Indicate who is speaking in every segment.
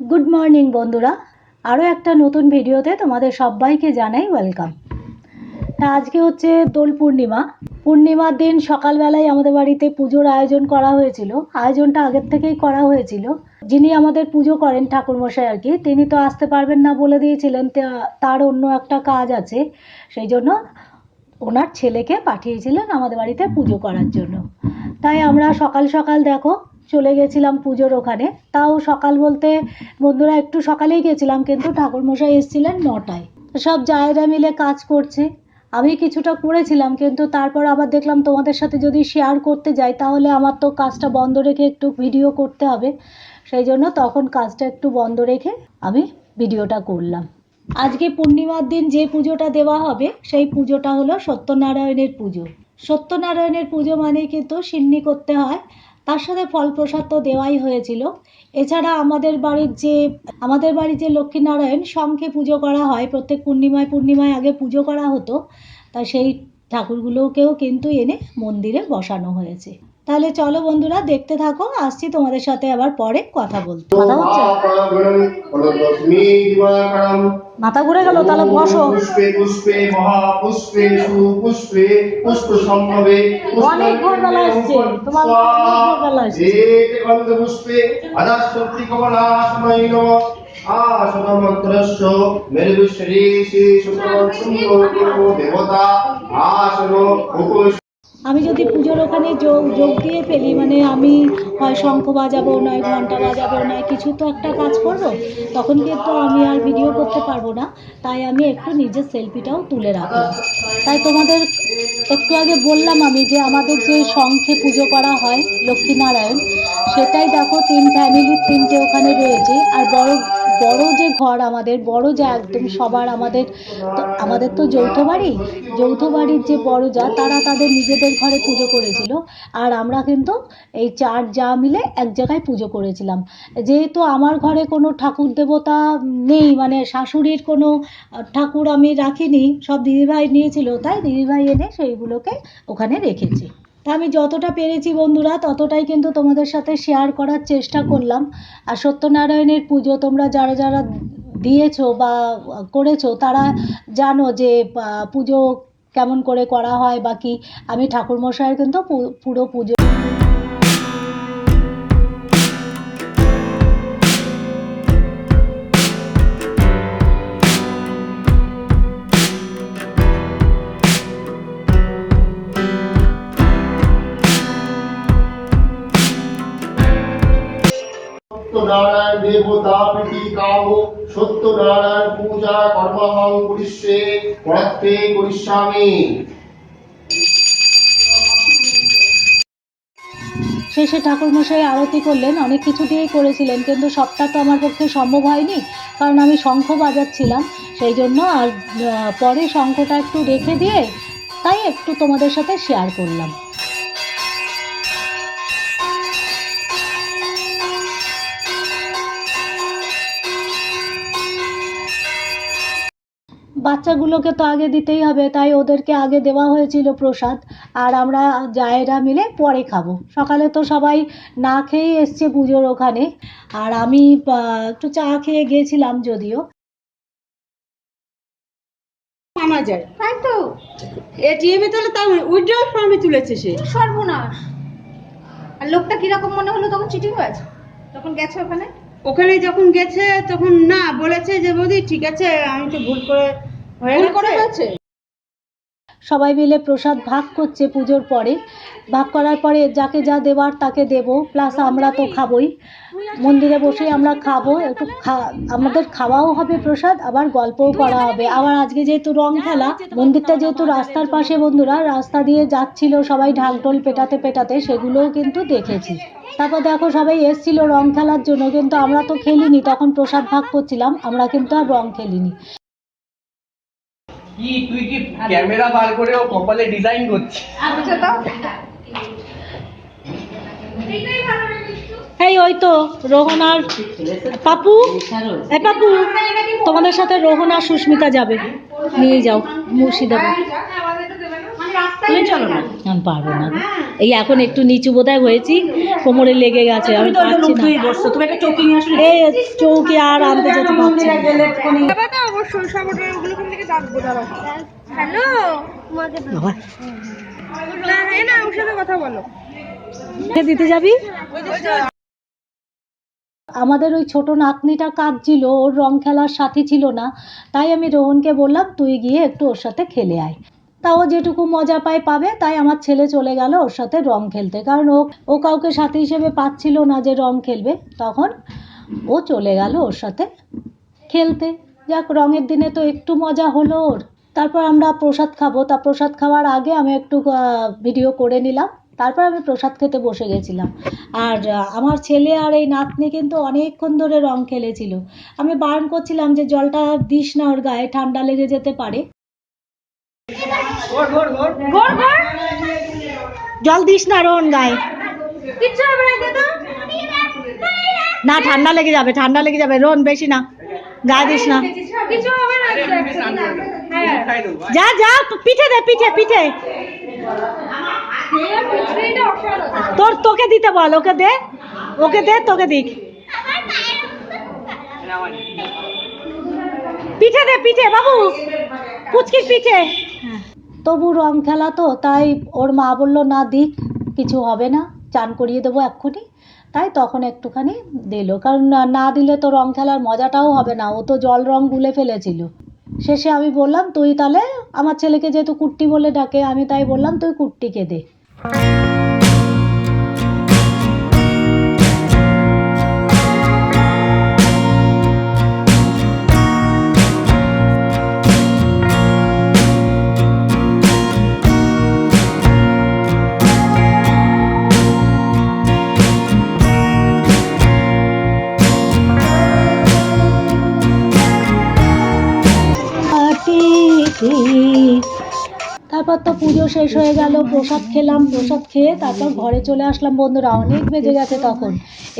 Speaker 1: Good morning বন্ধুরা। আরও একটা নতুন ভিডিওতে তোমাদের সবাইকে জানাই ওয়েলকাম তা আজকে হচ্ছে দোল পূর্ণিমা। পূর্ণিমার দিন সকালবেলায় আমাদের বাড়িতে পুজোর আয়োজন করা হয়েছিল। আয়োজনটা আগের থেকেই করা হয়েছিল। যিনি আমাদের পুজো করেন ঠাকুরমশাই আর কি, তিনি তো আসতে পারবেন না বলে দিয়েছিলেন। তার অন্য একটা কাজ আছে, সেই জন্য ওনার ছেলেকে পাঠিয়েছিলেন আমাদের বাড়িতে পুজো করার জন্য। তাই আমরা সকাল সকাল দেখো চলে গেছিলাম পুজোর ওখানে। তাও সকাল বলতে বন্ধুরা একটু সকালেই গেছিলাম, কিন্তু ঠাকুরমশাই এসেছিলেন নটায়। সব জায়েরা মিলে কাজ করছে। আমি কিছুটা করেছিলাম কিন্তু তারপর আবার দেখলাম তোমাদের সাথে যদি শেয়ার করতে যাই, তাহলে আমার তো কাজটা বন্ধ রেখে একটু ভিডিও করতে হবে। সেই জন্য তখন কাজটা একটু বন্ধ রেখে আমি ভিডিওটা করলাম। আজকে পূর্ণিমার দিন যে পুজোটা দেওয়া হবে, সেই পুজোটা হলো সত্যনারায়ণের পুজো। সত্যনারায়ণের পুজো মানে কিন্তু সিন্নি করতে হয়। তার সাথে ফল প্রসাদ তো দেওয়াই হয়েছিল। এছাড়া আমাদের বাড়ির যে, আমাদের বাড়ির যে লক্ষ্মীনারায়ণ, শঙ্খে পুজো করা হয়। প্রত্যেক পূর্ণিমায় পূর্ণিমায় আগে পুজো করা হতো। তা সেই ঠাকুরগুলোকেও কিন্তু এনে মন্দিরে বসানো হয়েছে। তাহলে চলো বন্ধুরা দেখতে থাকো আসছি তোমাদের সাথে আবার পরে কথা বলতে। কথা হচ্ছে? মাথা ঘুরে গেল তাহলে বসো।
Speaker 2: পুষ্পে পুষ্পে মহাপুষ্পে সুপুষ্পে পুষ্প সম্ভবে
Speaker 1: অনেক ভোরবেলা এসছে, তোমার ভোরবেলা।
Speaker 2: গন্ধ পুষ্পে আসনমন্ত্রস্য মেরুশ্রী শ্রী শুক্রবৎসুন্দর দেবতা আসন উপস
Speaker 1: আমি যদি পুজোর ওখানে যোগ যোগ দিয়ে ফেলি মানে আমি হয় শঙ্খ বাজাবো, নয় ঘণ্টা বাজাবো, নয় কিছু তো একটা কাজ করব, তখন কিন্তু আমি আর ভিডিও করতে পারব না। তাই আমি একটু নিজের সেলফিটাও তুলে রাখলাম তাই তোমাদের একটু আগে বললাম আমি যে আমাদের যে শঙ্খে পুজো করা হয়, লক্ষ্মীনারায়ণ, সেটাই দেখো তিন ফ্যামিলির তিনটে ওখানে রয়েছে, আর বড় বড় যে ঘর আমাদের, বড় যা একদম সবার আমাদের আমাদের তো যৌথ বাড়ি। যৌথ বাড়ির যে বড় যা, তারা তাদের নিজেদের ঘরে পুজো করেছিল। আর আমরা কিন্তু এই চার যা মিলে এক জায়গায় পুজো করেছিলাম। যেহেতু আমার ঘরে কোনো ঠাকুর দেবতা নেই মানে শাশুড়ির কোনো ঠাকুর আমি রাখিনি, সব দিদিভাই নিয়েছিল, তাই দিদিভাই এনে সেইগুলোকে ওখানে রেখেছি। তা আমি যতটা পেরেছি বন্ধুরা, ততটাই কিন্তু তোমাদের সাথে শেয়ার করার চেষ্টা করলাম। আর সত্যনারায়ণের পুজো তোমরা যারা যারা দিয়েছ বা করেছ, তারা জানো যে পুজো কেমন করে করা হয় বা কি। আমি ঠাকুরমশাইয়ের কিন্তু পুরো পুজো
Speaker 2: সত্যনারায়ণ দেবতা প্রীতি কাম, সত্যনারায়ণ পূজা করিষ্যে করিষ্যামি।
Speaker 1: শেষে ঠাকুরমশাই আরতি করলেন, অনেক কিছু দিয়েই করেছিলেন, কিন্তু সবটা তো আমার পক্ষে সম্ভব হয়নি, কারণ আমি শঙ্খ বাজাচ্ছিলাম। সেই জন্য আর পরে শঙ্খটা একটু রেখে দিয়ে তাই একটু তোমাদের সাথে শেয়ার করলাম। বাচ্চাগুলোকে তো আগে দিতেই হবে তাই ওদেরকে আগে দেওয়া হয়েছিল প্রসাদ। আর আমরা জায়েরা মিলে পরে খাব। সকালে তো সবাই না খেয়েই এসছে পুজোর ওখানে। আর আমি একটু চা খেয়ে গিয়েছিলাম যদিও।
Speaker 3: আনা যায়। তাই তো। এটিএমে তাহলে তাও উইথড্রল ফর্মে তুলেছে সে।
Speaker 4: সর্বনাশ। আর লোকটা কীরকম মনে হলো তখন চিটিং হয়েছে তখন গেছে ওখানে?
Speaker 3: ওখানে যখন গেছে তখন না বলেছে যে বৌদি ঠিক আছে আমি তো ভুল করে
Speaker 1: সবাই মিলে প্রসাদ ভাগ করছে পুজোর পরে। ভাগ করার পরে যাকে যা দেওয়ার তাকে দেবো প্লাস আমরা তো খাবোই। মন্দিরে বসে আমরা খাব একটু আমাদের খাওয়াও হবে প্রসাদ আবার গল্পও করা হবে। আবার আজকে যেহেতু রং খেলা মন্দিরটা যেহেতু রাস্তার পাশে বন্ধুরা রাস্তা দিয়ে যাচ্ছিল সবাই ঢাকঢোল পেটাতে পেটাতে সেগুলোও কিন্তু দেখেছি। তারপর দেখো সবাই এসছিল রং খেলার জন্য কিন্তু আমরা তো খেলিনি তখন প্রসাদ ভাগ করছিলাম আমরা কিন্তু আর রং খেলিনি।
Speaker 5: কি তুই কি ক্যামেরা বার করে ও কপালে ডিজাইন করছিস?
Speaker 4: আচ্ছা তো।
Speaker 1: এই ওই তো রোহন আর পাপু। এ পাপু তোমাদের সাথে রোহন আর সুস্মিতা যাবে। নিয়ে যাও মুর্শিদাবাদ।
Speaker 4: মানে
Speaker 3: চলো না।
Speaker 1: আমি পারব না। এই এখন একটু নিচু বোধহয় হয়েছি। কোমরে লেগে গেছে আমি পারছি না। এই চৌকি আর আনতে যেতে পারছি আমাদের ওই ছোট নাতনিটা কাঁদছিল ওর রং খেলার সাথী ছিল না। তাই আমি রোহনকে বললাম, তুই গিয়ে একটু ওর সাথে খেলে আয়। তাও যেটুকু মজা পায় পাবে, তাই আমার ছেলে চলে গেল ওর সাথে রং খেলতে। কারণ ও ও কাউকে সাথী হিসেবে পাচ্ছিল না যে রং খেলবে। তখন ও চলে গেল ওর সাথে খেলতে। যাক রঙের দিনে তো একটু মজা হলো ওর। তারপর আমরা প্রসাদ খাব। তা প্রসাদ খাওয়ার আগে আমি একটু ভিডিও করে নিলাম। তারপর আমি প্রসাদ খেতে বসে গেছিলাম। আর আমার ছেলে আর এই নাতনি কিন্তু অনেকক্ষণ ধরে রং খেলেছিল। আমি বারণ করছিলাম যে জলটা দিস না ওর গায়ে ঠান্ডা লেগে যেতে পারে। জল দিস না রোহন গায়ে।
Speaker 4: না
Speaker 1: না ঠান্ডা লেগে যাবে ঠান্ডা লেগে যাবে। রোহন বেশি না। গায়ে দিস না।
Speaker 4: হ্যাঁ
Speaker 1: যা যা পিঠে দে পিঠে পিঠে। তোর তোকে দিতে বল ওকে দে। ওকে দে তোকে দিক। পিঠে দে পিঠে বাবু। পুচকির পিঠে। তবু রং খেলা তো তাই ওর মা বলল না দিক কিছু হবে না। চান করিয়ে দেবো এক্ষুনি। তাই তখন একটুখানি দিল। কারণ না- দিলে তো রং খেলার মজাটাও হবে না। ও তো জল রং গুলে ফেলেছিল। শেষে আমি বললাম, তুই তাহলে আমার ছেলেকে যেহেতু কুট্টি বলে ডাকে, আমি তাই বললাম, তুই কুট্টিকে দে। তারপর তো পুজো শেষ হয়ে গেল, প্রসাদ খেলাম, প্রসাদ খেয়ে তারপর ঘরে চলে আসলাম বন্ধুরা। অনেক বেজে গেছে তখন।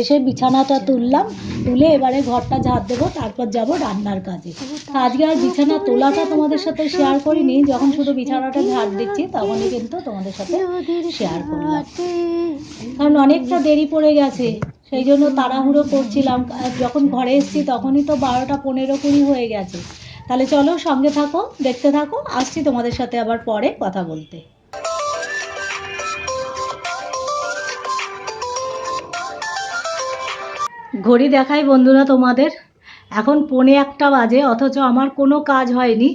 Speaker 1: এসে বিছানাটা তুললাম, তুলে এবারে ঘরটা ঝাড় দেবো, তারপর যাব রান্নার কাজে। আজকে আর বিছানা তোলাটা তোমাদের সাথে শেয়ার করিনি, যখন শুধু বিছানাটা ঝাড় দিচ্ছি, তখনই কিন্তু তোমাদের সাথে শেয়ার করলাম। কারণ অনেকটা দেরি পড়ে গেছে, সেই জন্য তাড়াহুড়ো করছিলাম। যখন ঘরে এসেছি, তখনই তো বারোটা পনেরো কুড়ি হয়ে গেছে। তাহলে চলো সঙ্গে থাকো, দেখতে থাকো, আসছি তোমাদের সাথে আবার পরে কথা বলতে। ঘড়ি দেখাই বন্ধুরা তোমাদের, এখন পৌনে একটা বাজে, অথচ আমার কোনো কাজ হয়নি।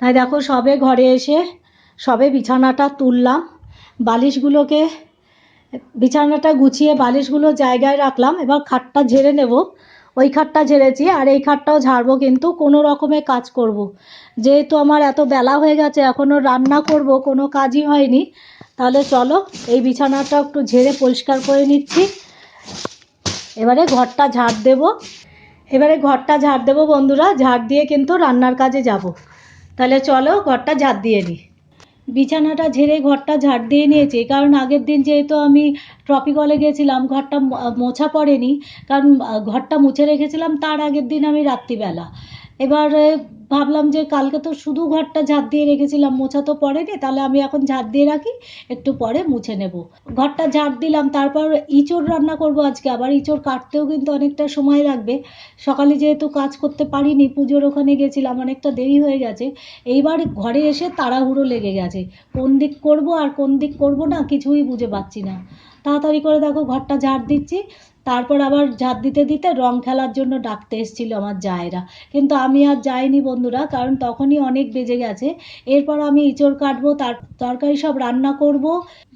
Speaker 1: তাই দেখো সবে ঘরে এসে, সবে বিছানাটা তুললাম, বালিশগুলোকে, বিছানাটা গুছিয়ে বালিশগুলো জায়গায় রাখলাম, এবার খাটটা ঝেড়ে নেব। ওই খাটটা ঝেড়েছি আর এই খাটটাও ঝাড়বো, কিন্তু কোনো রকমে কাজ করব। যেহেতু আমার এত বেলা হয়ে গেছে, এখনও রান্না করব, কোনো কাজই হয়নি। তাহলে চলো, এই বিছানাটা একটু ঝেড়ে পরিষ্কার করে নিচ্ছি। এবারে ঘরটা ঝাড় দেব। এবারে ঘরটা ঝাড় দেবো বন্ধুরা, ঝাড় দিয়ে কিন্তু রান্নার কাজে যাব। তাহলে চলো, ঘরটা ঝাড় দিয়ে নিই বিছানাটা ঝেড়ে ঘরটা ঝাড় দিয়ে নিয়েছে। কারণ আগের দিন যেহেতু আমি ট্রপিকলে গেছিলাম ঘরটা মোছা পড়েনি। কারণ ঘরটা মুছে রেখেছিলাম, তার আগের দিন আমি রাত্রিবেলা। এবার ভাবলাম যে কালকে তো শুধু ঘরটা ঝাড় দিয়ে রেখেছিলাম, মোছা তো পড়েনি, তাহলে আমি এখন ঝাড় দিয়ে রাখি, একটু পরে মুছে নেব। ঘরটা ঝাড় দিলাম, তারপর ইঁচড় রান্না করব আজকে, আবার ইঁচড় কাটতেও কিন্তু অনেকটা সময় লাগবে। সকালে যেহেতু কাজ করতে পারিনি, পুজোর ওখানে গেছিলাম, অনেকটা দেরি হয়ে গেছে, এইবার ঘরে এসে তাড়াহুড়ো লেগে গেছে, কোন দিক করব আর কোন দিক করব না কিছুই বুঝে পাচ্ছি না। তাড়াতাড়ি করে দেখো, ঘরটা ঝাড় দিচ্ছি তারপর আবার ঝাঁপ দিতে দিতে রং খেলার জন্য ডাকতে এসেছিল আমার জায়েরা। কিন্তু আমি আর যাইনি বন্ধুরা, কারণ তখনই অনেক বেজে গেছে। এরপর আমি ইঁচড় কাটবো, তার তরকারি সব রান্না করব,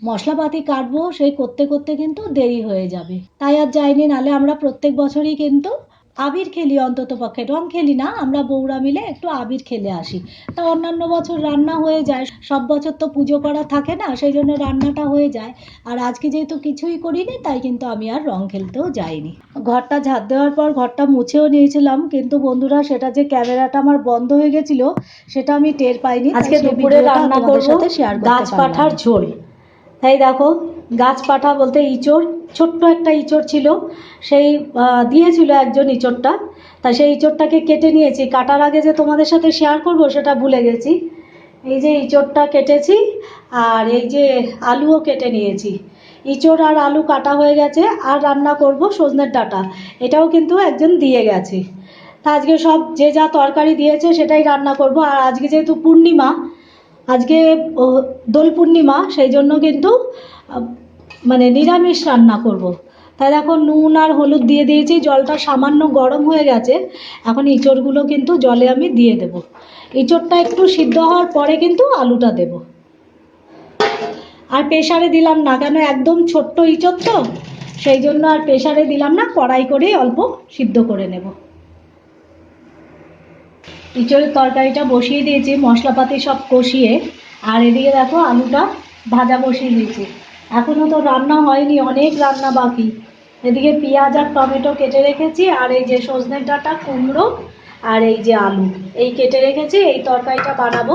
Speaker 1: মশলাপাতি কাটবো, সেই করতে করতে কিন্তু দেরি হয়ে যাবে। তাই আর যাইনি নালে আমরা প্রত্যেক বছরই কিন্তু আবির খেলি অন্তত পক্ষে। রং খেলি না আমরা বউরা মিলে একটু আবির খেলে আসি। তা অন্যান্য বছর রান্না হয়ে যায় সব বছর তো পুজো করা থাকে না সেই জন্য রান্নাটা হয়ে যায়। আর আজকে যেহেতু কিছুই করিনি তাই কিন্তু আমি আর রং খেলতেও যাইনি। ঘরটা ঝাড় দেওয়ার পর ঘরটা মুছেও নিয়েছিলাম কিন্তু বন্ধুরা সেটা যে ক্যামেরাটা আমার বন্ধ হয়ে গেছিল সেটা আমি টের পাইনি আজকে দুপুরে রান্না করব গাছ পাঠার ঝোল। তাই দেখো গাছ পাঠা বলতে ইঁচড়, ছোট্ট একটা ইঁচড় ছিল। সেই দিয়েছিল একজন ইঁচড়টা। তা সেই ইঁচড়টাকে কেটে নিয়েছি। কাটার আগে যে তোমাদের সাথে শেয়ার করব, সেটা ভুলে গেছি। এই যে ইঁচড়টা কেটেছি, আর এই যে আলুও কেটে নিয়েছি। ইঁচড় আর আলু কাটা হয়ে গেছে, আর রান্না করব সজনের ডাঁটা। এটাও কিন্তু একজন দিয়ে গেছে। তা আজকে সব যে যা তরকারি দিয়েছে, সেটাই রান্না করব। আর আজকে যেহেতু পূর্ণিমা, আজকে দোল পূর্ণিমা, সেই জন্য কিন্তু মানে নিরামিষ রান্না করব। তাই দেখো নুন আর হলুদ দিয়ে দিয়েছি, জলটা সামান্য গরম হয়ে গেছে। এখন ইঁচড়গুলো কিন্তু জলে আমি দিয়ে দেব। ইঁচড়টা একটু সিদ্ধ হওয়ার পরে কিন্তু আলুটা দেব। আর প্রেশারে দিলাম না, কেন একদম ছোট্ট ইঁচড় তো? সেই জন্য আর প্রেশারে দিলাম না, কড়াই করেই অল্প সিদ্ধ করে নেব। ইঁচড়ের তরকারিটা বসিয়ে দিয়েছি, মশলাপাতি সব কষিয়ে। আর এদিকে দেখো আলুটা ভাজা বসিয়ে দিয়েছি। এখনও তো রান্না হয়নি, অনেক রান্না বাকি। এদিকে পেঁয়াজ আর টমেটো কেটে রেখেছি, আর এই যে সজনে ডাঁটা, কুমড়ো আর এই যে আলু। এই কেটে রেখেছি, এই তরকারিটা বানাবো।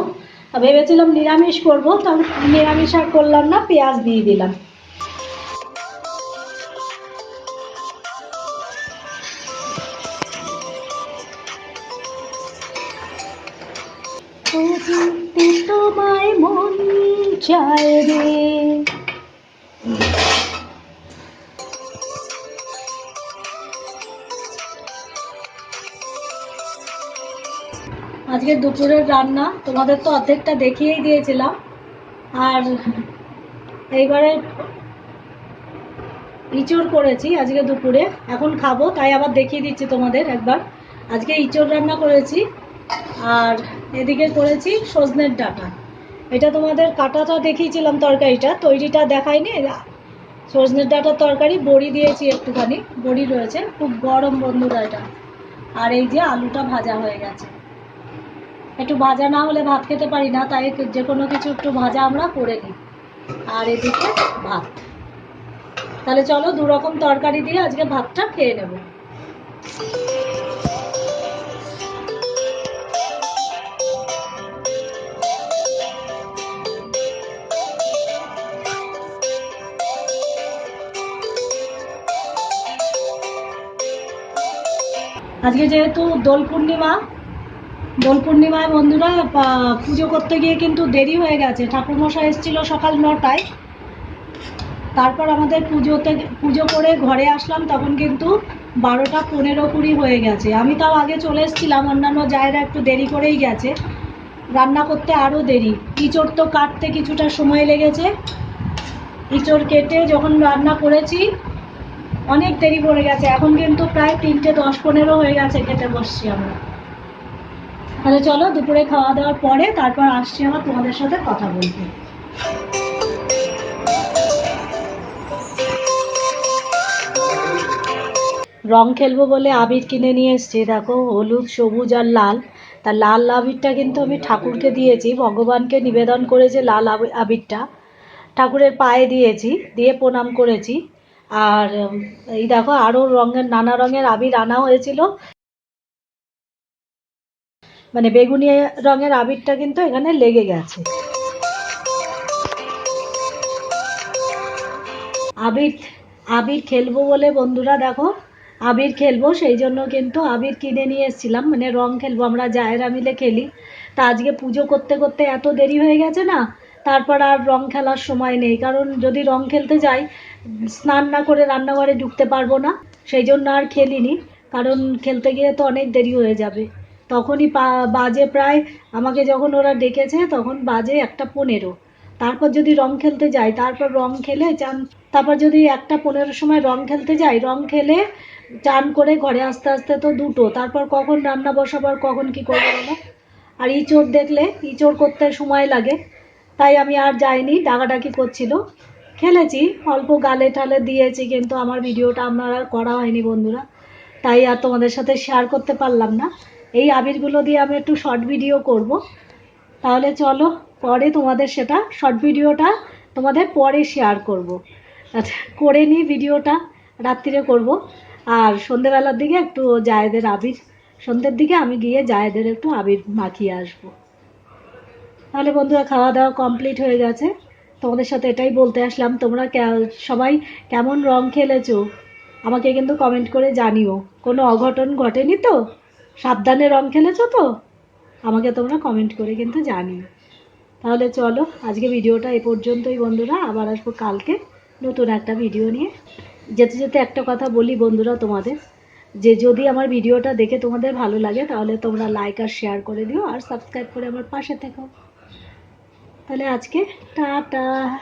Speaker 1: ভেবেছিলাম নিরামিষ করব তবে নিরামিষ আর করলাম না, পেঁয়াজ দিয়ে দিলাম। তোমায় মন চায় রে। আজকে দুপুরের রান্না, তোমাদের তো অর্ধেকটা দেখিয়েই দিয়েছিলাম। আর এইবারে ইঁচড় করেছি আজকে দুপুরে, এখন খাব, তাই আবার দেখিয়ে দিচ্ছি তোমাদের একবার। আজকে ইঁচড় রান্না করেছি, আর এদিকে করেছি সজনের ডাঁটা। এটা তোমাদের কাটাটা দেখিয়েছিলাম তরকারিটা, তৈরিটা দেখাইনি সজনের ডাঁটার তরকারি, বড়ি দিয়েছি একটুখানি, বড়ি রয়েছে, খুব গরম বন্ধুরা এটা। আর এই যে আলুটা ভাজা হয়ে গেছে। একটু ভাজা না হলে ভাত খেতে পারি না, তাই যে কোনো কিছু একটু ভাজা আমরা করে নিই। আর এদিকে ভাত। তাহলে চলো দু রকম তরকারি দিয়ে আজকে ভাতটা খেয়ে নেব। আজকে যেহেতু দোল পূর্ণিমা দোল পূর্ণিমায় বন্ধুরা পুজো করতে গিয়ে কিন্তু দেরি হয়ে গেছে। ঠাকুরমশাই এসেছিল সকাল নটায়। তারপর আমাদের পুজোতে, পুজো করে ঘরে আসলাম, তখন কিন্তু বারোটা পনেরো কুড়ি হয়ে গেছে। আমি তাও আগে চলে এসেছিলাম, অন্যান্য জায়গা একটু দেরি করেই গেছে। রান্না করতে আরও দেরি। ইঁচড় তো কাটতে কিছুটা সময় লেগেছে। ইঁচড় কেটে যখন রান্না করেছি, অনেক দেরি পড়ে গেছে। এখন কিন্তু প্রায় তিনটে দশ পনেরো হয়ে গেছে, খেতে বসছি আমরা। তাহলে চলো, দুপুরে খাওয়া দাওয়ার পরে তারপর আসছি আবার তোমাদের সাথে কথা বলতে। রং খেলব বলে আবির কিনে নিয়ে এসছি, দেখো, হলুদ, সবুজ আর লাল। তা লাল আবিরটা কিন্তু আমি ঠাকুরকে দিয়েছি, ভগবানকে নিবেদন করেছে লাল আবি- আবিরটা। ঠাকুরের পায়ে দিয়েছি, দিয়ে প্রণাম করেছি। আর, এই দেখো, আরও রঙের, নানা রঙের আবির আনা হয়েছিল। মানে বেগুনি রঙের আবিরটা কিন্তু এখানে লেগে গেছে। আবির আবির খেলব বলে বন্ধুরা দেখো, আবির খেলব, সেই জন্য কিন্তু আবির কিনে নিয়ে এসেছিলাম মানে রং খেলব, আমরা জায়েরা মিলে খেলি। তা আজকে পুজো করতে করতে এত দেরি হয়ে গেছে না, তারপর আর রং খেলার সময় নেই, কারণ যদি রং খেলতে যাই, স্নান না করে রান্নাঘরে ঢুকতে পারব না, সেই জন্য আর খেলিনি, কারণ খেলতে গিয়ে তো অনেক দেরি হয়ে যাবে। তখনই পা- বাজে প্রায় আমাকে যখন ওরা ডেকেছে তখন বাজে একটা পনেরো। তারপর যদি রং খেলতে যাই, তারপর রং খেলে চান, তারপর যদি একটা পনেরোর সময় রং খেলতে যাই, রং খেলে চান করে ঘরে আসতে আসতে তো দুটো, তারপর কখন রান্না বসাবার কখন কি করব বলো? আর ইঁচড় দেখলে, ইঁচড় করতে সময় লাগে, তাই আমি আর যাইনি, ডাকাডাকি করছিল। খেলেছি, অল্প গালে টালে দিয়েছি কিন্তু আমার ভিডিওটা আমার আর করা হয়নি বন্ধুরা। তাই আর তোমাদের সাথে শেয়ার করতে পারলাম না। এই আবিরগুলো দিয়ে আমি একটু শর্ট ভিডিও করব। তাহলে চলো, পরে তোমাদের সেটা শর্ট ভিডিওটা তোমাদের পরে শেয়ার করব। আচ্ছা করে নিই ভিডিওটা রাত্রিরে করব। আর সন্ধেবেলার দিকে একটু জায়েদের আবির, সন্ধ্যের দিকে আমি গিয়ে জায়েদের একটু আবির মাখিয়ে আসব। তাহলে বন্ধুরা খাওয়া দাওয়া কমপ্লিট হয়ে গেছে। তোমাদের সাথে এটাই বলতে আসলাম, তোমরা সবাই কেমন রং খেলেছো? আমাকে কিন্তু কমেন্ট করে জানিও। কোনো অঘটন ঘটেনি তো? সাবধানে রং খেলেছো তো? আমাকে তোমরা কমেন্ট করে কিন্তু জানিও। তাহলে চলো, আজকে ভিডিওটা এ পর্যন্তই বন্ধুরা। আবার আসব কালকে নতুন একটা ভিডিও নিয়ে। যেতে যেতে একটা কথা বলি বন্ধুরা তোমাদের। যে যদি আমার ভিডিওটা দেখে তোমাদের ভালো লাগে, তাহলে তোমরা লাইক আর শেয়ার করে দিও আর সাবস্ক্রাইব করে আমার পাশে থেকো। তাহলে আজকে টাটা।